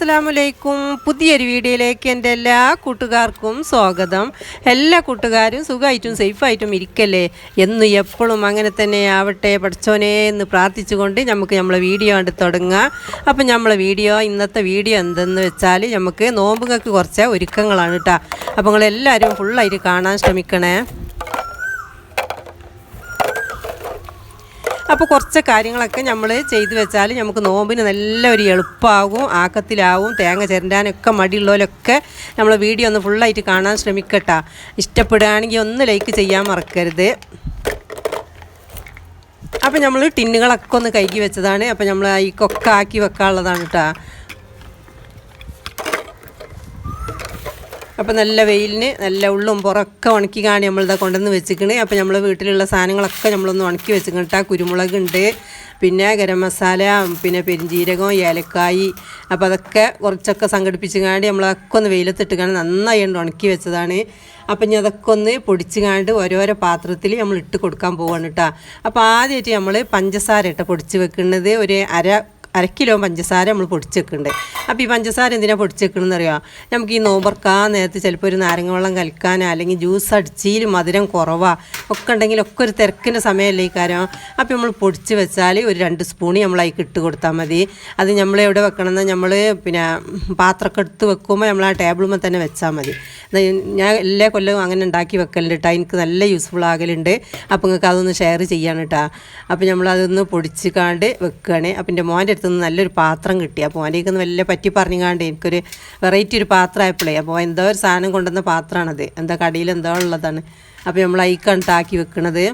Hi അസ്സലാമലൈക്കും പുതിയൊരു വീഡിയോയിലേക്ക് എന്റെ എല്ലാ കൂട്ടുകാർക്കും സ്വാഗതം. എല്ലാ കൂട്ടുകാരും സുഖമായിട്ടും സേഫായിട്ടും ഇരിക്കല്ലേ? എന്നും എപ്പോഴും അങ്ങനെ തന്നെ ആവട്ടെ. പഠിച്ചോനെ എന്ന് പ്രാർത്ഥിച്ചുകൊണ്ട് നമുക്ക് നമ്മളെ വീഡിയോ കണ്ട് തുടങ്ങാം. അപ്പം നമ്മളെ വീഡിയോ ഇന്നത്തെ വീഡിയോ എന്തെന്ന് വെച്ചാൽ നമുക്ക് നോമ്പുകൾക്ക് കുറച്ച് ഒരുക്കങ്ങളാണ് കേട്ടോ അപ്പോൾ നിങ്ങളെല്ലാവരും ഫുള്ളായിട്ട് കാണാൻ ശ്രമിക്കണേ. അപ്പോൾ കുറച്ച് കാര്യങ്ങളൊക്കെ നമ്മൾ ചെയ്തു വെച്ചാൽ നമുക്ക് നോമ്പിന് നല്ല ഒരു എളുപ്പമാകും ആക്കത്തിലാവും തേങ്ങ ചിരണ്ടാനൊക്കെ മടിയുള്ളവരൊക്കെ നമ്മൾ വീഡിയോ ഒന്ന് ഫുള്ളായിട്ട് കാണാൻ ശ്രമിക്കട്ടാ. ഇഷ്ടപ്പെടുകയാണെങ്കിൽ ഒന്ന് ലൈക്ക് ചെയ്യാൻ മറക്കരുത്. അപ്പോൾ നമ്മൾ ടിന്നുകളൊക്കെ ഒന്ന് കഴുകി വെച്ചതാണ്. അപ്പോൾ നമ്മൾ ഈ കൊക്കാക്കി വെക്കാനുള്ളതാണ് കേട്ടോ അപ്പോൾ നല്ല വെയിലിന് നല്ല ഉള്ളും പുറമൊക്കെ ഉണക്കി കാണി നമ്മളിതാ കൊണ്ടുവന്ന് വെച്ചിക്കണ്. അപ്പോൾ നമ്മൾ വീട്ടിലുള്ള സാധനങ്ങളൊക്കെ നമ്മളൊന്ന് ഉണക്കി വെച്ചിക്കണം കേട്ടോ കുരുമുളക് ഉണ്ട് പിന്നെ ഗരം മസാല പിന്നെ പെരിഞ്ജീരകം ഏലക്കായി. അപ്പോൾ അതൊക്കെ കുറച്ചൊക്കെ സംഘടിപ്പിച്ച് കാണി നമ്മളതൊക്കെ ഒന്ന് വെയിലത്തിട്ട് കാണി നന്നായി ഉണ്ട് ഉണക്കി വെച്ചതാണ്. അപ്പം ഇനി അതൊക്കെ ഒന്ന് പൊടിച്ച് കാണ്ട് ഓരോരോ പാത്രത്തിൽ നമ്മൾ ഇട്ട് കൊടുക്കാൻ പോവാണ് കേട്ടോ അപ്പോൾ ആദ്യമായിട്ട് നമ്മൾ പഞ്ചസാര ഇട്ട് പൊടിച്ച് വെക്കുന്നത് ഒരു അര അര കിലോ പഞ്ചസാര നമ്മൾ പൊടിച്ച് വെക്കുന്നുണ്ട് അപ്പോൾ ഈ പഞ്ചസാര എന്തിനാണ് പൊടിച്ച് വെക്കണമെന്ന് അറിയാം നമുക്ക് ഈ നോമ്പർക്കാൻ നേരത്ത് ചിലപ്പോൾ ഒരു നാരങ്ങ വെള്ളം കലക്കാനോ അല്ലെങ്കിൽ ജ്യൂസ് അടിച്ചിൽ മധുരം കുറവാ ഒക്കെ ഉണ്ടെങ്കിൽ ഒക്കെ ഒരു തിരക്കിന്റെ സമയമല്ലേ ഈ കാര്യം. അപ്പോൾ നമ്മൾ പൊടിച്ച് വെച്ചാൽ ഒരു രണ്ട് സ്പൂണ് നമ്മൾ അതിൽ ഇട്ട് കൊടുത്താൽ മതി. അത് നമ്മൾ എവിടെ വെക്കണമെന്ന് നമ്മൾ പിന്നെ പാത്രമൊക്കെ എടുത്ത് വെക്കുമ്പോൾ നമ്മൾ ആ ടേബിളുമ്പോൾ തന്നെ വെച്ചാൽ മതി. ഞാൻ എല്ലാ കൊല്ലവും അങ്ങനെ ഉണ്ടാക്കി വെക്കലുണ്ട് കേട്ടോ. എനിക്ക് നല്ല യൂസ്ഫുൾ ആകലുണ്ട്. അപ്പോൾ നിങ്ങൾക്ക് അതൊന്ന് ഷെയർ ചെയ്യാണ് കേട്ടോ. അപ്പോൾ നമ്മൾ അതൊന്ന് പൊടിച്ച് കാണ്ട് വെക്കുകയാണ് അപ്പം എന്റെ മോന്റെ അടുത്ത് നിന്ന് നല്ലൊരു പാത്രം കിട്ടി. അപ്പോൾ ഒന്ന് വലിയ പറ്റി പറഞ്ഞുകാണ്ട് എനിക്കൊരു വെറൈറ്റി ഒരു പാത്രമായപ്പോഴേ അപ്പോൾ എന്തോ ഒരു സാധനം കൊണ്ടുവന്ന പാത്രമാണത്. എന്താ കടയിൽ എന്തോ ഉള്ളതാണ്. അപ്പോൾ നമ്മൾ അയക്കാണ് കണ്ടാക്കി വെക്കണത്.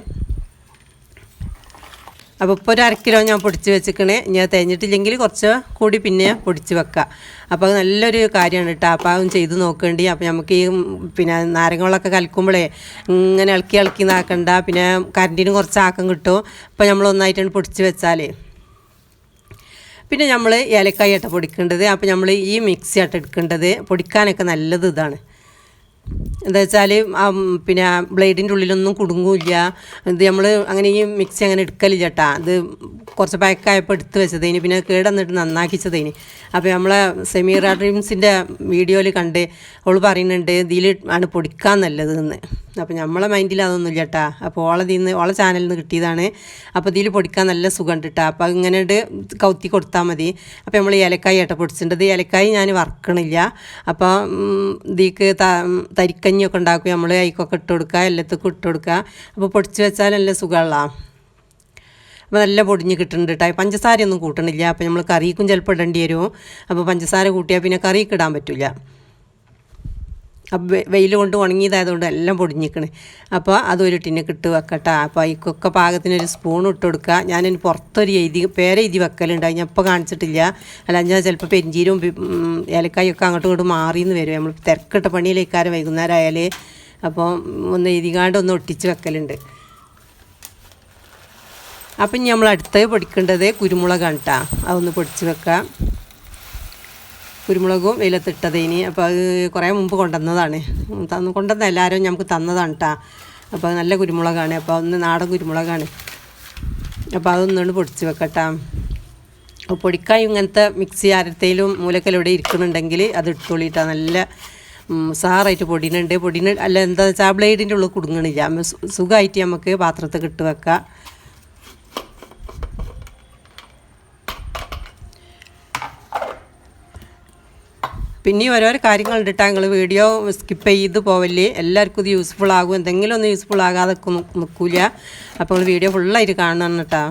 അപ്പോൾ ഇപ്പോൾ ഒരു അര കിലോ ഞാൻ പൊടിച്ച് വെച്ചിക്കണേ ഞാൻ തേഞ്ഞിട്ടില്ലെങ്കിൽ കുറച്ച് കൂടി പിന്നെ പൊടിച്ച് വെക്കാം. അപ്പോൾ നല്ലൊരു കാര്യമാണ് കേട്ടോ. അപ്പോൾ അതും ചെയ്ത് നോക്കേണ്ടി. അപ്പോൾ നമുക്ക് ഈ പിന്നെ നാരങ്ങളൊക്കെ കലക്കുമ്പോഴേ ഇങ്ങനെ ഇളക്കി ഇളക്കി നാക്കണ്ട പിന്നെ കറണ്ടിന് കുറച്ച് ആക്കം കിട്ടും. അപ്പോൾ നമ്മൾ ഒന്നായിട്ടാണ് പൊടിച്ച് വെച്ചാലേ. പിന്നെ നമ്മൾ ഏലക്കായ ആട്ട പൊടിക്കേണ്ടത്. അപ്പോൾ നമ്മൾ ഈ മിക്സി ആട്ട എടുക്കേണ്ടത്. പൊടിക്കാനൊക്കെ നല്ലത് ഇതാണ്. എന്താ വെച്ചാൽ പിന്നെ ബ്ലേഡിന്റെ ഉള്ളിലൊന്നും കുടുങ്ങില്ല. ഇത് നമ്മൾ അങ്ങനെ ഈ മിക്സി അങ്ങനെ എടുക്കലില്ല ചേട്ടാ ഇത് കുറച്ച് പാക്കായപ്പോൾ എടുത്ത് വെച്ചതേന്. പിന്നെ കേടന്നിട്ട് നന്നാക്കിച്ചതേന്. അപ്പോൾ നമ്മളെ സെമീറ ഡ്രീംസിന്റെ വീഡിയോയിൽ കണ്ട് അവൾ പറയുന്നുണ്ട് ഇതിൽ ആണ് പൊടിക്കാൻ നല്ലത് എന്ന്. അപ്പോൾ നമ്മളെ മൈൻഡിൽ അതൊന്നും ഇല്ല കേട്ടാ അപ്പോൾ ഓളെ നിന്ന് ഓളെ ചാനലിൽ നിന്ന് കിട്ടിയതാണ്. അപ്പോൾ ഇതിൽ പൊടിക്കാൻ നല്ല സുഖമുണ്ട് കേട്ടോ അപ്പോൾ ഇങ്ങനെ കൗത്തി കൊടുത്താൽ മതി. അപ്പോൾ നമ്മൾ ഏലക്കായി ഏട്ട പൊടിച്ചിട്ടുണ്ട് ഏലക്കായി ഞാൻ വറക്കണില്ല. അപ്പോൾ ഇതിക്ക് തരിക്കഞ്ഞൊക്കെ ഉണ്ടാക്കും. നമ്മൾ അതിക്കൊക്കെ ഇട്ട് കൊടുക്കുക എല്ലാത്തേക്കും ഇട്ട് കൊടുക്കുക അപ്പോൾ പൊടിച്ച് വെച്ചാൽ നല്ല സുഖമുള്ള അപ്പോൾ നല്ല പൊടിഞ്ഞ് കിട്ടുന്നുണ്ട് കേട്ടോ പഞ്ചസാരയൊന്നും കൂട്ടണില്ല. അപ്പോൾ നമ്മൾ കറിക്കും ചിലപ്പോൾ ഇടേണ്ടി വരും. അപ്പോൾ പഞ്ചസാര കൂട്ടിയാൽ പിന്നെ കറിക്ക് ഇടാൻ പറ്റില്ല അപ്പോൾ വെയിൽ കൊണ്ട് ഉണങ്ങിയതായതുകൊണ്ട് എല്ലാം പൊടിഞ്ഞിക്കണ്. അപ്പോൾ അതൊരു ടിന്നെ കിട്ട് വെക്കട്ടെ. അപ്പോൾ അതിക്കൊക്കെ പാകത്തിനൊരു സ്പൂൺ ഇട്ട് കൊടുക്കുക ഞാനതിന് പുറത്തൊരു എഴുതി പേരെ എഴുതി വെക്കലുണ്ട് ഞാൻ ഇപ്പോൾ കാണിച്ചിട്ടില്ല. അല്ല ഞാൻ ചിലപ്പോൾ പെരിഞ്ചീരും ഏലക്കായൊക്കെ അങ്ങോട്ടും ഇങ്ങോട്ടും മാറിയെന്ന് വരും. നമ്മൾ തിരക്കിട്ട പണിയിലേക്കാരെ വൈകുന്നേരം ആയാൽ അപ്പോൾ ഒന്ന് എഴുതികാണ്ട് ഒന്ന് ഒട്ടിച്ച് വെക്കലുണ്ട്. അപ്പം നമ്മൾ അടുത്തത് പൊടിക്കേണ്ടത് കുരുമുളകാണ് കേട്ടോ അതൊന്ന് പൊടിച്ച് വെക്കാം. കുരുമുളകും വെയിലത്തിട്ടതേനി അപ്പോൾ അത് കുറേ മുമ്പ് കൊണ്ടുവന്നതാണ്. തന്നു കൊണ്ടുവന്ന എല്ലാവരും നമുക്ക് തന്നതാണ് കേട്ടോ അപ്പോൾ നല്ല കുരുമുളകാണ്. അപ്പോൾ ഒന്ന് നാടൻ കുരുമുളകാണ്. അപ്പോൾ അതൊന്നുകൊണ്ട് പൊടിച്ച് വെക്കട്ടാ. അപ്പോൾ പൊടിക്കാൻ ഇങ്ങനത്തെ മിക്സി ആരത്തേലും മൂലക്കലൂടെ ഇരിക്കുന്നുണ്ടെങ്കിൽ അത് ഇട്ടുകൊള്ളിട്ടാ നല്ല സാറായിട്ട് പൊടിനുണ്ട് പൊടിന് അല്ല എന്താ വെച്ചാൽ ബ്ലേഡിന്റെ ഉള്ളിൽ കുടുങ്ങണില്ല. സുഖമായിട്ട് നമുക്ക് പാത്രത്തിൽ ഇട്ട് വെക്കാം. പിന്നെ ഓരോരോ കാര്യങ്ങളുണ്ട് കേട്ടോ നിങ്ങൾ വീഡിയോ സ്കിപ്പ് ചെയ്ത് പോവല്ലേ എല്ലാവർക്കും ഇത് യൂസ്ഫുൾ ആകും. എന്തെങ്കിലും ഒന്ന് യൂസ്ഫുൾ ആകാതെ നിൽക്കില്ല അപ്പോൾ വീഡിയോ ഫുള്ളായിട്ട് കാണണം കേട്ടോ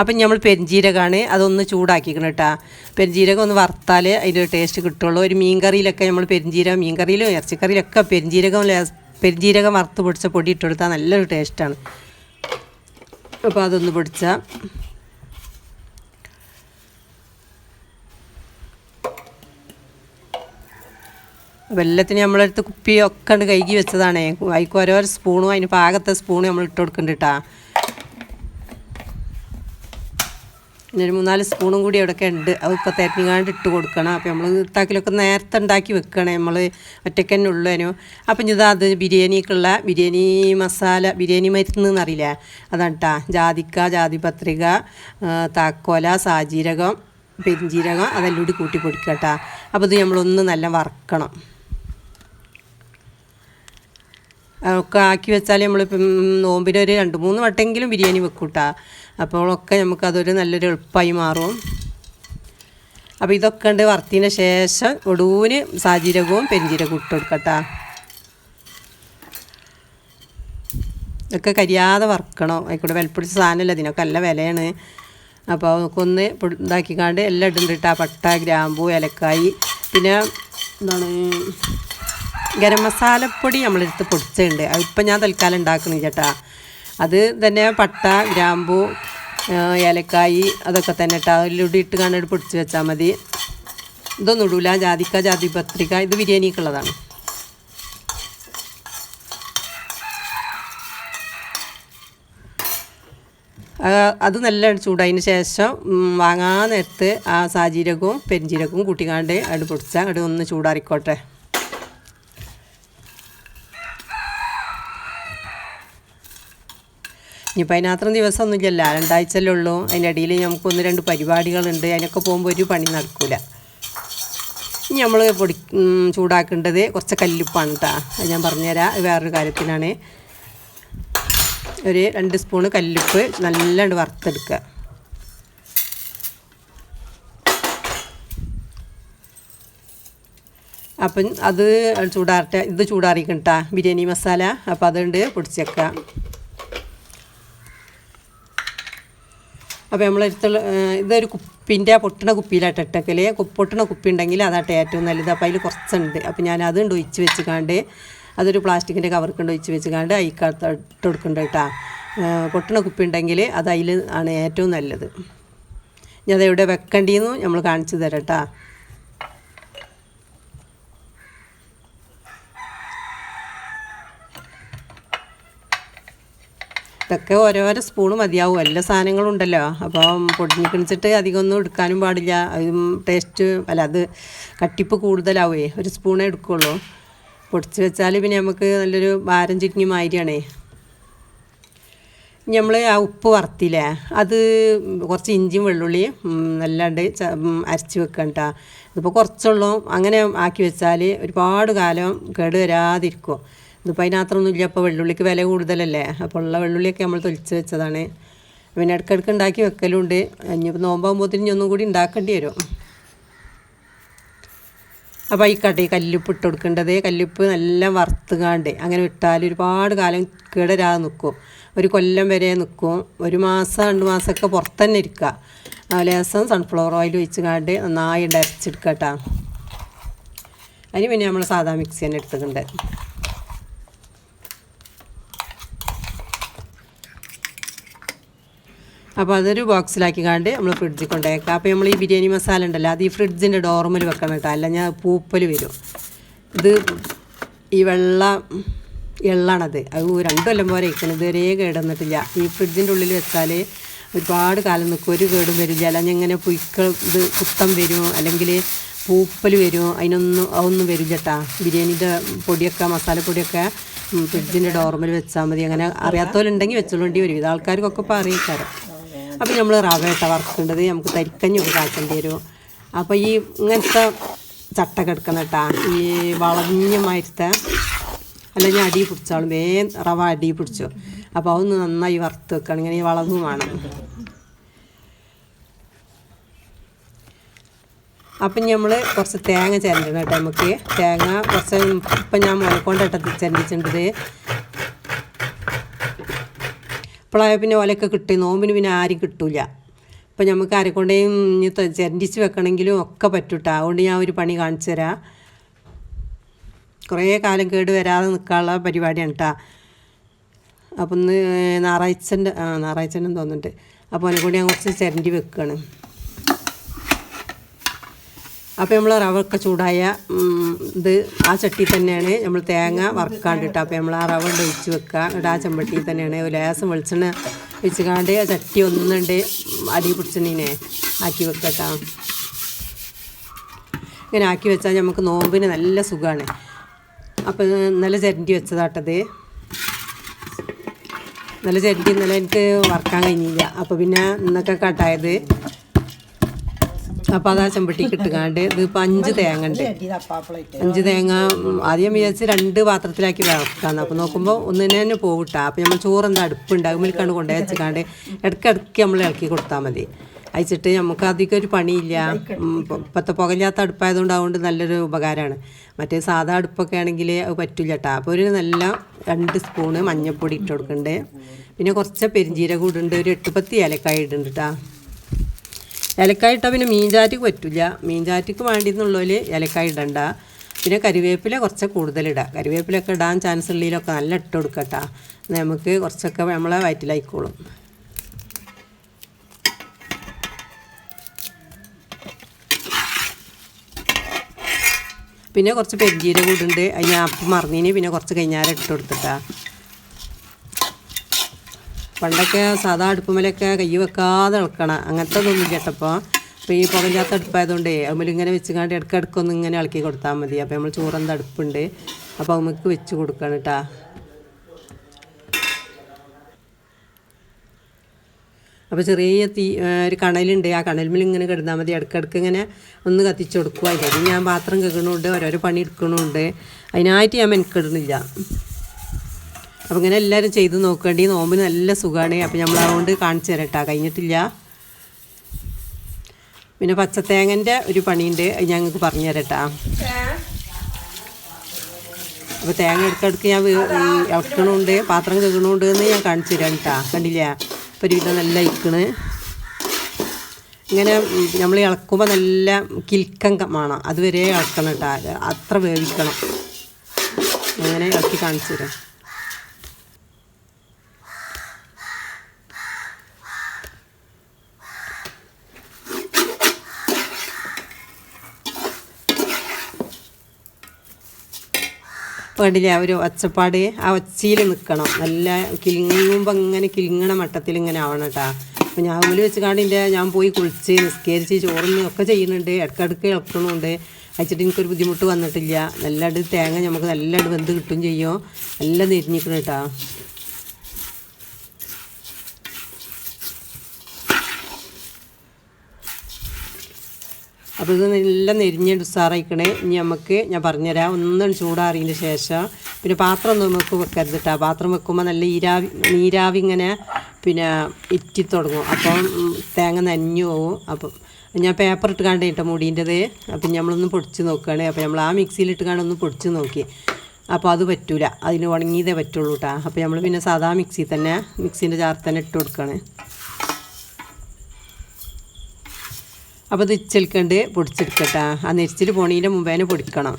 അപ്പം നമ്മൾ പെരിഞ്ജീരകമാണ് അതൊന്ന് ചൂടാക്കിക്കണം കേട്ടോ പെരിഞ്ജീരകം ഒന്ന് വറുത്താൽ അതിന്റെ ടേസ്റ്റ് കിട്ടുള്ളൂ. ഒരു മീൻ കറിയിലൊക്കെ നമ്മൾ പെരിഞ്ജീരകം മീൻ കറിയിലും ഇറച്ചിക്കറിയിലൊക്കെ പെരിഞ്ജീരകം പെരിഞ്ജീരകം വറുത്ത് പൊടിച്ച പൊടി ഇട്ടെടുത്താൽ നല്ലൊരു ടേസ്റ്റാണ് അപ്പോൾ അതൊന്ന് പൊടിച്ചാൽ വെള്ളത്തിന് നമ്മളെടുത്ത് കുപ്പി ഒക്കെ ഉണ്ട് കഴുകി വെച്ചതാണേ. അതിക്ക് ഓരോ സ്പൂണും അതിന് പാകത്തെ സ്പൂണും നമ്മൾ ഇട്ട് കൊടുക്കുന്നുണ്ട് കേട്ടാ മൂന്നാൽ സ്പൂണും കൂടി അവിടെയൊക്കെ ഉണ്ട്. അത് ഇപ്പോൾ തെരഞ്ഞുകാണ്ട് ഇട്ട് കൊടുക്കണം. അപ്പോൾ നമ്മൾ ഇത്താക്കിലൊക്കെ നേരത്തെ ഉണ്ടാക്കി വെക്കണേ. നമ്മൾ ഒറ്റയ്ക്ക് തന്നെ ഉള്ളതിനു അപ്പം ഇതാ അത് ബിരിയാണിക്കുള്ള ബിരിയാണി മസാല ബിരിയാണി മരുന്ന് എന്നറിയില്ല? അതാണ് കേട്ടോ ജാതിക്ക ജാതിപത്രിക താക്കോല സാജീരകം പെരിഞ്ജീരകം അതെല്ലാം കൂടി കൂട്ടി പൊടിക്കുക കേട്ടോ അപ്പോൾ ഇത് നമ്മളൊന്ന് നല്ല വറക്കണം. ഒക്കെ ആക്കി വെച്ചാൽ നമ്മളിപ്പം നോമ്പിന് ഒരു രണ്ട് മൂന്ന് വട്ടെങ്കിലും ബിരിയാണി വെക്കൂട്ടാ. അപ്പോഴൊക്കെ നമുക്ക് അതൊരു നല്ലൊരു എളുപ്പമായി മാറും. അപ്പോൾ ഇതൊക്കെ ഉണ്ട് വറുത്തതിന് ശേഷം ഒടുവിന് സാജീരകവും പെരിഞ്ജീരകവും ഇട്ട് കൊടുക്കട്ടാ. ഇതൊക്കെ കരിയാതെ വറുക്കണം. ആയിക്കോട്ടെ വിലപ്പിടിച്ച സാധനമല്ല ഇതിനൊക്കെ നല്ല വിലയാണ്. അപ്പോൾ നമുക്കൊന്ന് ഇതാക്കിക്കാണ്ട് എല്ലാം ഇടുന്നുണ്ട് കേട്ടോ പട്ട ഗ്രാമ്പു ഏലക്കായി. പിന്നെ എന്താണ്? ഗരം മസാലപ്പൊടി നമ്മളെടുത്ത് പൊടിച്ചിട്ടുണ്ട് അതിപ്പോൾ ഞാൻ തൽക്കാലം ഉണ്ടാക്കുന്നു ചേട്ടാ. അത് തന്നെ പട്ട ഗ്രാമ്പൂ ഏലക്കായി അതൊക്കെ തന്നെ ഇട്ടാ. അതിലൂടെ ഇട്ട് കണ്ടിട്ട് പൊടിച്ച് വെച്ചാൽ മതി. ഇതൊന്നും ഇടൂല. ജാതിക്ക ജാതി പത്രിക ഇത് ബിരിയാണിക്കുള്ളതാണ് അത് നല്ല ചൂടായതിന് ശേഷം വാങ്ങാൻ നേരത്ത് ആ സാജീരകവും പെരിഞ്ചീരകവും കൂട്ടിക്കാണ്ട് അവിടെ പൊടിച്ചാൽ അവിടെ ഒന്ന് ചൂടാറിക്കോട്ടെ. ഇനിയിപ്പോൾ അതിനത്രയും ദിവസമൊന്നുമില്ല രണ്ടാഴ്ചയല്ലേ ഉള്ളൂ. അതിന്റെ ഇടയിൽ നമുക്ക് ഒന്ന് രണ്ട് പരിപാടികളുണ്ട്. അതിനൊക്കെ പോകുമ്പോൾ ഒരു പണി നടക്കില്ല ഇനി നമ്മൾ പൊടി ചൂടാക്കേണ്ടത് കുറച്ച് കല്ലുപ്പാണ് കേട്ടോ അത് ഞാൻ പറഞ്ഞുതരാം. വേറൊരു കാര്യത്തിനാണ്. ഒരു രണ്ട് സ്പൂണ് കല്ലുപ്പ് നല്ലണ്ട് വറുത്തെടുക്കുക. അപ്പം അത് ചൂടാറട്ടെ. ഇത് ചൂടാറിക്കണ്ട ബിരിയാണി മസാല. അപ്പം അതുകൊണ്ട് പൊടിച്ചേക്കാം അപ്പോൾ നമ്മളെടുത്തുള്ള ഇതൊരു കുപ്പിന്റെ പൊട്ടണ കുപ്പിയിലാട്ട് ഇട്ടക്കൽ പൊട്ടണ കുപ്പി ഉണ്ടെങ്കിൽ അതാട്ടെ ഏറ്റവും നല്ലത്. അപ്പോൾ അതിൽ കുറച്ചുണ്ട്. അപ്പോൾ ഞാൻ അതുകൊണ്ട് ഒഴിച്ച് വെച്ചുകാണ്ട് അതൊരു പ്ലാസ്റ്റിക്കിന്റെ കവർക്ക് കൊണ്ട് ഒഴിച്ച് വെച്ചുകാണ്ട് അയിക്കകത്ത് ഇട്ട് കൊടുക്കണ്ട കേട്ടോ. പൊട്ടണ കുപ്പി ഉണ്ടെങ്കിൽ അത് അതിൽ ആണ് ഏറ്റവും നല്ലത്. ഞാൻ അതെവിടെ വെക്കേണ്ടിയെന്ന് നമ്മൾ കാണിച്ചു തരാം കേട്ടോ. ഇതൊക്കെ ഓരോരോ സ്പൂണ് മതിയാവും. എല്ലാ സാധനങ്ങളും ഉണ്ടല്ലോ. അപ്പം പൊടിഞ്ഞു കിണിച്ചിട്ട് അധികമൊന്നും എടുക്കാനും പാടില്ല. അതും ടേസ്റ്റ് അല്ല അത് കട്ടിപ്പ് കൂടുതലാവേ ഒരു സ്പൂണേ എടുക്കുള്ളൂ. പൊടിച്ച് വെച്ചാൽ പിന്നെ നമുക്ക് നല്ലൊരു ഭാരം ചുരുങ്ങി മാതിരിയാണേ. നമ്മൾ ആ ഉപ്പ് വറുത്തില്ലേ? അത് കുറച്ച് ഇഞ്ചിയും വെള്ളുള്ളിയും നല്ലാണ്ട് അരച്ച് വെക്കണം കേട്ടോ ഇതിപ്പോൾ കുറച്ചുള്ളൂ. അങ്ങനെ ആക്കി വെച്ചാൽ ഒരുപാട് കാലം കേട് വരാതിരിക്കും. ഇതിപ്പോൾ അതിനകത്തൊന്നും ഇല്ല അപ്പോൾ വെള്ളുള്ളിക്ക് വില കൂടുതലല്ലേ? അപ്പോൾ ഉള്ള വെള്ളുള്ളിയൊക്കെ നമ്മൾ തൊലിച്ച് വെച്ചതാണ്. പിന്നെ ഇടയ്ക്കിടയ്ക്ക് ഉണ്ടാക്കി വെക്കലുണ്ട്. ഇനിയിപ്പോൾ നോമ്പാകുമ്പോഴത്തേനും ഒന്നും കൂടി ഉണ്ടാക്കേണ്ടി വരും. അപ്പോൾ ഈ കട്ടി കല്ലുപ്പ് ഇട്ട് കൊടുക്കേണ്ടത് കല്ലുപ്പ് നല്ല വറുത്തുകാണ്ട് അങ്ങനെ ഇട്ടാൽ ഒരുപാട് കാലം കേടരാതെ നിൽക്കും. ഒരു കൊല്ലം വരെ നിൽക്കും. ഒരു മാസം രണ്ട് മാസമൊക്കെ പുറത്ത് തന്നെ ഇരിക്കുക. ലേസം സൺഫ്ലവർ ഓയിൽ ഒഴിച്ച് കാണ്ട് നന്നായി ഉണ്ടരച്ചെടുക്കട്ടോ കേട്ടോ. അതിന് പിന്നെ നമ്മൾ സാധാ മിക്സി തന്നെ എടുത്തിട്ടുണ്ട്. അപ്പോൾ അതൊരു ബോക്സിലാക്കി കണ്ട് നമ്മൾ ഫ്രിഡ്ജിൽ കൊണ്ടുവയ്ക്കാം അപ്പോൾ നമ്മൾ ഈ ബിരിയാണി മസാല ഉണ്ടല്ലോ അത് ഈ ഫ്രിഡ്ജിന്റെ ഡോർമിൽ വെക്കണം കേട്ടോ. അല്ല ഞാൻ പൂപ്പൽ വരും. ഇത് ഈ വെള്ള എള്ളാണത്. അത് രണ്ടു കൊല്ലം പോലെ ഇരിക്കണം. ഇതുവരെ കേടന്നിട്ടില്ല. ഈ ഫ്രിഡ്ജിന്റെ ഉള്ളിൽ വെച്ചാൽ ഒരുപാട് കാലം നിൽക്കും ഒരു കേടും വരില്ല. അല്ല ഇങ്ങനെ പുയ്ക്കൾ ഇത് കുത്തം വരും. അല്ലെങ്കിൽ പൂപ്പൽ വരും. അതിനൊന്നും അതൊന്നും വരില്ല കേട്ടാ. ബിരിയാണിന്റെ പൊടിയൊക്കെ മസാലപ്പൊടിയൊക്കെ ഫ്രിഡ്ജിന്റെ ഡോർമിൽ വെച്ചാൽ മതി. അങ്ങനെ അറിയാത്തവരുണ്ടെങ്കിൽ വെച്ചോളേണ്ടി വരും. ഇത് ആൾക്കാർക്കൊക്കെ ഇപ്പോൾ അറിയിക്കാരം. അപ്പോൾ നമ്മൾ റവയിട്ട വറുക്കേണ്ടത് നമുക്ക് തരിക്കഞ്ഞൊക്കെ കാക്കേണ്ടി വരും. അപ്പോൾ ഈ ഇങ്ങനത്തെ ചട്ട കിടക്കുന്ന കേട്ടാ ഈ വളഞ്ഞ മാറ്റത്തെ അല്ലെങ്കിൽ അടി പിടിച്ചോളും. വേ റവ അടി പിടിച്ചു. അപ്പോൾ അതൊന്ന് നന്നായി വറുത്ത് വെക്കണം. ഇങ്ങനെ ഈ വളവും വേണം. അപ്പം നമ്മൾ കുറച്ച് തേങ്ങ ചിരണ്ടണം കേട്ടോ നമുക്ക്. തേങ്ങ കുറച്ച് ഇപ്പം ഞാൻ മുലക്കൊണ്ടിട്ട് ചിരണ്ടിച്ചിട്ടുണ്ട്. ഇപ്പോഴായ പിന്നെ ഓലൊക്കെ കിട്ടി. നോമ്പിന് പിന്നെ ആരും കിട്ടൂല. ഇപ്പം നമുക്ക് ആരെക്കൊണ്ടേയും ചിരണ്ടിച്ച് വെക്കണമെങ്കിലും ഒക്കെ പറ്റൂട്ടോ. അതുകൊണ്ട് ഞാൻ ഒരു പണി കാണിച്ചു തരാം. കുറേ കാലം കേട് വരാതെ നിൽക്കാനുള്ള പരിപാടിയാണ് കേട്ടോ അപ്പം ഇന്ന് ഞായറാഴ്ചന്റെ ആ ഞായറാഴ്ചന്റെ തോന്നുന്നുണ്ട്. അപ്പോൾ അതിനെ കൂടി ഞാൻ കുറച്ച് ചിരണ്ടി വെക്കുകയാണ് അപ്പോൾ നമ്മൾ റവൊക്കെ ചൂടായ ഇത് ആ ചട്ടി തന്നെയാണ് നമ്മൾ തേങ്ങ വറുക്കാണ്ടിട്ട്. അപ്പോൾ നമ്മൾ ആ റവ ഉണ്ട് ഒഴിച്ച് വെക്കുക എന്നിട്ട് ആ ചെമ്പട്ടി തന്നെയാണ് ഒരു ലേസം വെളിച്ചെണ്ണ വെച്ചുകാണ്ട് ആ ചട്ടി ഒന്നുണ്ട് അടി പിടിച്ചെണ്ണിനെ ആക്കി വെക്കട്ടാ. ഇങ്ങനെ ആക്കി വെച്ചാൽ നമുക്ക് നോമ്പിന് നല്ല സുഖമാണ് അപ്പോൾ നല്ല ചിരണ്ടി വെച്ചതാട്ടത്. നല്ല ചിരണ്ടി ഇന്നലെ എനിക്ക് വറക്കാൻ കഴിഞ്ഞില്ല. അപ്പോൾ പിന്നെ ഇന്നൊക്കെ കട്ടായത്. അപ്പോൾ അതാ കിട്ടുകാണ്ട് ഇത് ഇതിപ്പോൾ അഞ്ച് തേങ്ങ ഉണ്ട്. അഞ്ച് തേങ്ങ ആദ്യം വിചാരിച്ച് രണ്ട് പാത്രത്തിലാക്കി വറക്കാന്ന്. അപ്പോൾ നോക്കുമ്പോൾ ഒന്നിനെ തന്നെ പോകട്ടാ അപ്പോൾ നമ്മൾ ചോറ് എന്താ അടുപ്പുണ്ട് അതിലേക്കാണ്ട് കൊണ്ടുപോയി വെച്ചിക്കാണ്ട് ഇടയ്ക്കിടയ്ക്ക് നമ്മൾ ഇളക്കി കൊടുത്താൽ മതി. അയച്ചിട്ട് നമുക്ക് അധികം ഒരു പണിയില്ല. ഇപ്പോഴത്തെ പുകയില്ലാത്ത അടുപ്പായതുകൊണ്ട് അതുകൊണ്ട് നല്ലൊരു ഉപകാരമാണ് മറ്റേ സാധാ അടുപ്പൊക്കെ ആണെങ്കിൽ അത് പറ്റില്ല കേട്ടോ അപ്പോൾ ഒരു നല്ല രണ്ട് സ്പൂണ് മഞ്ഞൾപ്പൊടി ഇട്ട് കൊടുക്കുന്നുണ്ട് പിന്നെ കുറച്ച് പെരിഞ്ചീരകം ഇടുന്നുണ്ട് ഒരു എട്ട് പത്ത് ഏലക്കായ ഇടുന്നുണ്ട് കേട്ടോ ഏലക്കായ പിന്നെ മീൻചാറ്റിക്ക് പറ്റില്ല മീൻചാറ്റിക്ക് വേണ്ടിയെന്നുള്ളതിൽ ഏലക്കായ ഇടണ്ട. പിന്നെ കരിവേപ്പില കുറച്ച് കൂടുതലിടുക കരിവേപ്പിലൊക്കെ ഇടാൻ ചാൻസ് ഉള്ളതിലൊക്കെ നല്ല ഇട്ട് കൊടുക്കട്ടാ. നമുക്ക് കുറച്ചൊക്കെ നമ്മളെ വയറ്റിലായിക്കോളും. പിന്നെ കുറച്ച് പെരുജീരകം കൂടുണ്ട് അതിന് അപ്പം മറന്നീന്. പിന്നെ കുറച്ച് കഴിഞ്ഞാൽ ഇട്ട് കൊടുത്തിട്ടാ. പണ്ടൊക്കെ സാധാ അടുപ്പുമലൊക്കെ കൈ വെക്കാതെ ഇളക്കണം അങ്ങനത്തെ ഒന്നും കേട്ടപ്പോൾ അപ്പോൾ ഈ പുകഞ്ഞാത്ത അടുപ്പായതുകൊണ്ടേ അതുമ്പോൾ ഇങ്ങനെ വെച്ചുകൊണ്ട് ഇടയ്ക്കിടയ്ക്കൊന്ന് ഇങ്ങനെ ഇളക്കി കൊടുത്താൽ മതി. അപ്പോൾ നമ്മൾ ചോറന്ത അടുപ്പുണ്ട്. അപ്പോൾ നമുക്ക് വെച്ച് കൊടുക്കണം കേട്ടാ അപ്പോൾ ചെറിയ തീ ഒരു കണലുണ്ട്. ആ കണലിൽ ഇങ്ങനെ കിടന്നാൽ മതി. ഇടയ്ക്കിടയ്ക്ക് ഇങ്ങനെ ഒന്ന് കത്തിച്ച് കൊടുക്കുക അതിൽ ഞാൻ പാത്രം കേൾക്കണമുണ്ട് ഓരോരോ പണി എടുക്കണമുണ്ട് അതിനായിട്ട് ഞാൻ മെനക്കെടുന്നില്ല. അപ്പോൾ ഇങ്ങനെ എല്ലാവരും ചെയ്ത് നോക്കേണ്ടി. നോമ്പിന് നല്ല സുഖമാണ് അപ്പോൾ നമ്മൾ അതുകൊണ്ട് കാണിച്ചു തരാം കേട്ടോ കഴിഞ്ഞിട്ടില്ല. പിന്നെ പച്ചത്തേങ്ങന്റെ ഒരു പണിയുണ്ട്. അത് ഞങ്ങൾക്ക് പറഞ്ഞു തരട്ടാ. അപ്പോൾ തേങ്ങ എടുക്കടുക്ക് ഞാൻ ഇളക്കണുണ്ട് പാത്രം കഴുകണമുണ്ട് എന്ന് ഞാൻ കാണിച്ചു തരാം കേട്ടോ. കണ്ടില്ല? അപ്പോൾ ഒരു വിധം നല്ല ഇക്കണ് ഇങ്ങനെ നമ്മൾ ഇളക്കുമ്പോൾ നല്ല കിൽക്കം വേണം. അതുവരെ ഇളക്കണം കേട്ടോ. അത്ര വേവിക്കണം. അങ്ങനെ ഇളക്കി കാണിച്ചു തരാം. കണ്ടില്ലേ ആ ഒരു ഒച്ചപ്പാട് ആ ഒച്ചയിൽ നിൽക്കണം. നല്ല കിലുങ്ങുമ്പോൾ ഇങ്ങനെ കിലുങ്ങണ മട്ടത്തിൽ ഇങ്ങനെ ആവണം കേട്ടോ അപ്പോൾ ഞാൻ ഉള്ളിൽ വെച്ച് കാണിന്റെ ഞാൻ പോയി കുളിച്ച് നിസ്കരിച്ച് ചോറിന് ഒക്കെ ചെയ്യുന്നുണ്ട്. ഇടക്കിടക്ക് ഇളക്കണമുണ്ട് അയച്ചിട്ട് എനിക്കൊരു ബുദ്ധിമുട്ട് വന്നിട്ടില്ല. നല്ലത് തേങ്ങ നമുക്ക് നല്ലത് വെന്ത് കിട്ടും ചെയ്യും. നല്ല നെരിഞ്ഞിക്കണം കേട്ടോ അപ്പോൾ ഇത് നല്ല നെരിഞ്ഞ് ഉസാറായിക്കണേ. ഇനി നമുക്ക് ഞാൻ പറഞ്ഞുതരാം. ഒന്നും ചൂടാറിയതിന് ശേഷം പിന്നെ പാത്രം നമുക്ക് വെക്കരുത് കേട്ടോ പാത്രം വെക്കുമ്പോൾ നല്ല ഈരാവി നീരാവി ഇങ്ങനെ പിന്നെ ഇറ്റി തുടങ്ങും. അപ്പം തേങ്ങ നനഞ്ഞു പോവും. അപ്പം ഞാൻ പേപ്പർ ഇട്ട് കണ്ടേ കേട്ടോ മുടീന്റെത്. അപ്പം നമ്മളൊന്ന് പൊടിച്ച് നോക്കുകയാണ് അപ്പോൾ നമ്മൾ ആ മിക്സിയിൽ ഇട്ട് കാണ്ട് ഒന്ന് പൊടിച്ച് നോക്കി. അപ്പോൾ അത് പറ്റൂല. അതിന് ഉണങ്ങിയതേ പറ്റുള്ളൂ കേട്ടോ അപ്പോൾ നമ്മൾ പിന്നെ സാധാ മിക്സി തന്നെ മിക്സീന്റെ ജാർ തന്നെ ഇട്ട് കൊടുക്കുകയാണ് അപ്പോൾ ഇത് ഇച്ചെടുക്കണ്ട് പൊടിച്ചെടുക്കട്ടെ. ആ നെരിച്ചിൽ പോണീന്റെ മുമ്പേനെ പൊടിക്കണം.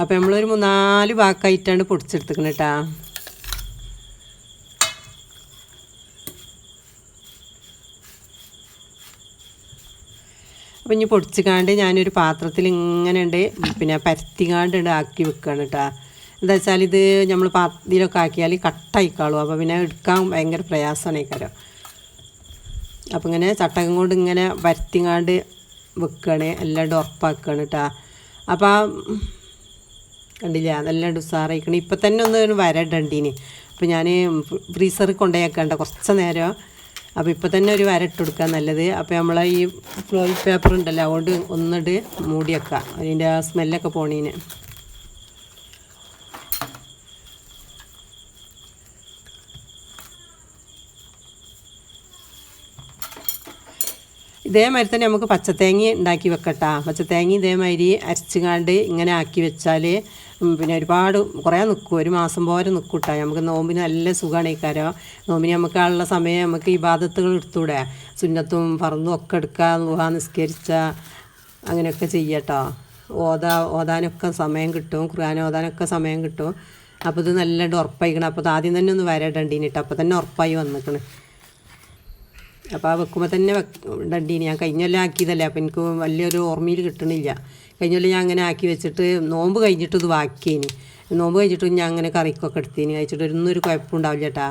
അപ്പോൾ നമ്മളൊരു മൂന്നാൽ വാക്കായിട്ടാണ് പൊടിച്ചെടുത്തിക്കണം കേട്ടാ അപ്പം ഇനി പൊടിച്ചിക്കാണ്ട് ഞാനൊരു പാത്രത്തിൽ ഇങ്ങനെ ഉണ്ട് പിന്നെ പരത്തിക്കാണ്ട് ഉണ്ട് ആക്കി വെക്കുകയാണ് കേട്ടോ എന്താ വെച്ചാൽ ഇത് നമ്മൾ പാത്രത്തിലൊക്കെ ആക്കിയാൽ കട്ടായിക്കാളും. അപ്പോൾ പിന്നെ എടുക്കാൻ ഭയങ്കര പ്രയാസമാണ് കാര്യം അപ്പം ഇങ്ങനെ ചട്ടകം കൊണ്ട് ഇങ്ങനെ വരുത്തിങ്ങാണ്ട് വെക്കുകയാണ് എല്ലാം ഉറപ്പാക്കുകയാണ് കേട്ടോ അപ്പോൾ ആ കണ്ടില്ല? അതെല്ലാം ഉസാറായിക്കണം. ഇപ്പം തന്നെ ഒന്ന് വരട്ടണ്ടീന് അപ്പോൾ ഞാൻ ഫ്രീസറിൽ കൊണ്ടുപോയേക്കണ്ട കുറച്ച് നേരം. അപ്പോൾ ഇപ്പം തന്നെ ഒരു വര ഇട്ട് കൊടുക്കുക നല്ലത്. അപ്പോൾ നമ്മളെ ഈ ഫ്ലോയിൽ പേപ്പർ ഉണ്ടല്ലോ അതുകൊണ്ട് ഒന്നിട്ട് മൂടി വെക്കുക അതിന്റെ ആ സ്മെല്ലൊക്കെ പോണീന്. ഇതേമാതിരി തന്നെ നമുക്ക് പച്ചത്തേങ്ങ ഉണ്ടാക്കി വെക്കട്ടാ. പച്ചത്തേങ്ങ ഇതേമാതിരി അരച്ചുകാണ്ട് ഇങ്ങനെ ആക്കി വെച്ചാൽ പിന്നെ ഒരുപാട് കുറേ നിൽക്കും ഒരു മാസം പോലെ നിൽക്കൂട്ടാ നമുക്ക് നോമ്പിന് നല്ല സുഖമാണ് ഈ കാര്യം. നോമ്പിന് നമുക്ക് ഉള്ള സമയം നമുക്ക് ഈ എടുത്തൂടെ. സുന്നത്തും പറന്നും ഒക്കെ എടുക്കുക ലുഹ നിസ്കരിച്ച അങ്ങനെയൊക്കെ ചെയ്യട്ടോ. ഓതാ ഓതാനൊക്കെ സമയം കിട്ടും. ഖുർആൻ ഓതാനൊക്കെ സമയം കിട്ടും. അപ്പോൾ ഇത് നല്ലതായിട്ട് ഉറപ്പായിക്കണം. അപ്പോൾ ആദ്യം തന്നെ ഒന്ന് വരടണ്ടീനിട്ട്. അപ്പോൾ തന്നെ ഉറപ്പായി വന്നിക്കണ്. അപ്പോൾ ആ വെക്കുമ്പോൾ തന്നെ ഉണ്ടീന് ഞാൻ കഴിഞ്ഞ കൊല്ലം ആക്കിയതല്ലേ. അപ്പോൾ എനിക്ക് വലിയൊരു ഓർമ്മയിൽ കിട്ടണില്ല. കഴിഞ്ഞ കൊല്ലം ഞാൻ അങ്ങനെ ആക്കി വെച്ചിട്ട് നോമ്പ് കഴിഞ്ഞിട്ട് ഇത് വാക്കിയേന് നോമ്പ് കഴിഞ്ഞിട്ട് ഞാൻ അങ്ങനെ കറിക്കൊക്കെ എടുത്തീന്. കഴിച്ചിട്ട് ഒന്നും ഒരു കുഴപ്പമുണ്ടാവില്ല ചേട്ടാ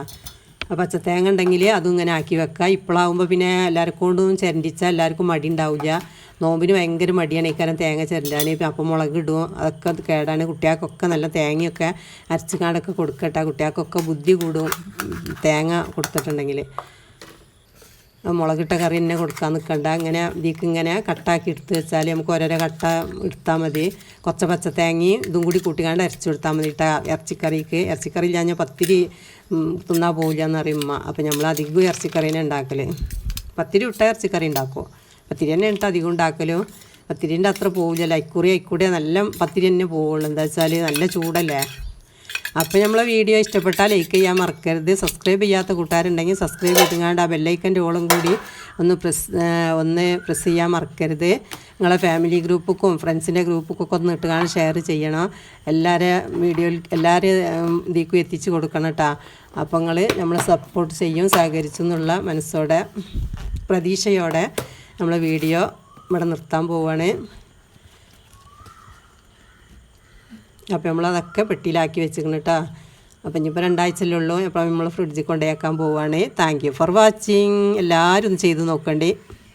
അപ്പോൾ പച്ചത്തേങ്ങ ഉണ്ടെങ്കിൽ അതും ഇങ്ങനെ ആക്കി വെക്കുക ഇപ്പോഴാവുമ്പോൾ പിന്നെ എല്ലാവർക്കും കൊണ്ടും ചിരണ്ടിച്ചാൽ എല്ലാവർക്കും മടി ഉണ്ടാവില്ല. നോമ്പിന് ഭയങ്കര മടിയാണ്. കാലം തേങ്ങ ചിരണ്ടാൻ അപ്പം മുളക് ഇടും. അതൊക്കെ അത് കേടാണ്. കുട്ടികൾക്കൊക്കെ നല്ല തേങ്ങയൊക്കെ അരച്ച് കാടൊക്കെ കൊടുക്കട്ടെ. കുട്ടികൾക്കൊക്കെ ബുദ്ധി കൂടും. തേങ്ങ കൊടുത്തിട്ടുണ്ടെങ്കിൽ മുളകിട്ട കറി തന്നെ കൊടുക്കാൻ നിൽക്കണ്ട. ഇങ്ങനെ ഇതിക്ക് ഇങ്ങനെ കട്ടാക്കി എടുത്ത് വെച്ചാൽ നമുക്ക് ഓരോരോ കട്ട എടുത്താൽ മതി. കുറച്ച് പച്ച തേങ്ങയും ഇതും കൂടി കൂട്ടിക്കാണ്ട് അരച്ചു കൊടുത്താൽ മതി ഇട്ട ഇറച്ചിക്കറിക്ക്. ഇറച്ചിക്കറി ഇല്ലാഞ്ഞാൽ പത്തിരി തിന്നാൽ പോകില്ല എന്ന് പറയും ഉമ്മ. അപ്പം നമ്മൾ അധികം ഇറച്ചിക്കറി തന്നെ ഉണ്ടാക്കൽ പത്തിരി ഇട്ട ഇറച്ചിക്കറി ഉണ്ടാക്കും. പത്തിരി തന്നെ ഇട്ട് അധികം ഉണ്ടാക്കലും. പത്തിരിന്റെ അത്ര പോവില്ല ഇക്കുറി അയിക്കൂടെ നല്ല പത്തിരി തന്നെ പോവുള്ളൂ. എന്താ വെച്ചാൽ നല്ല ചൂടല്ലേ? അപ്പോൾ നമ്മളെ വീഡിയോ ഇഷ്ടപ്പെട്ടാൽ ലൈക്ക് ചെയ്യാൻ മറക്കരുത്. സബ്സ്ക്രൈബ് ചെയ്യാത്ത കൂട്ടുകാരുണ്ടെങ്കിൽ സബ്സ്ക്രൈബ് ചെയ്തുകൊണ്ട് ആ ബെല്ലൈക്കന്റെ ഓളും കൂടി ഒന്ന് പ്രസ് ഒന്ന് പ്രസ് ചെയ്യാൻ മറക്കരുത്. നിങ്ങളെ ഫാമിലി ഗ്രൂപ്പുക്കും ഫ്രണ്ട്സിന്റെ ഗ്രൂപ്പുക്കൊക്കെ ഒന്ന് ഇട്ടുകാണ് ഷെയർ ചെയ്യണം. എല്ലാവരും വീഡിയോയിൽ എല്ലാവരും ഇതിക്കും എത്തിച്ച് കൊടുക്കണം കേട്ടോ അപ്പോൾ നിങ്ങൾ നമ്മൾ സപ്പോർട്ട് ചെയ്യും സഹകരിച്ചു എന്നുള്ള മനസ്സോടെ പ്രതീക്ഷയോടെ നമ്മളെ വീഡിയോ ഇവിടെ നിർത്താൻ പോവുകയാണ് അപ്പോൾ നമ്മളതൊക്കെ പെട്ടിയിലാക്കി വെച്ചിരിക്കണം കേട്ടോ അപ്പം ഇനിയിപ്പോൾ രണ്ടാഴ്ചയല്ലേ ഉള്ളൂ. അപ്പോൾ നമ്മൾ ഫ്രിഡ്ജിൽ കൊണ്ടുപോയേക്കാൻ പോവുകയാണ് താങ്ക് യു ഫോർ വാച്ചിങ് എല്ലാവരും ഒന്ന് ചെയ്ത് നോക്കണ്ടേ.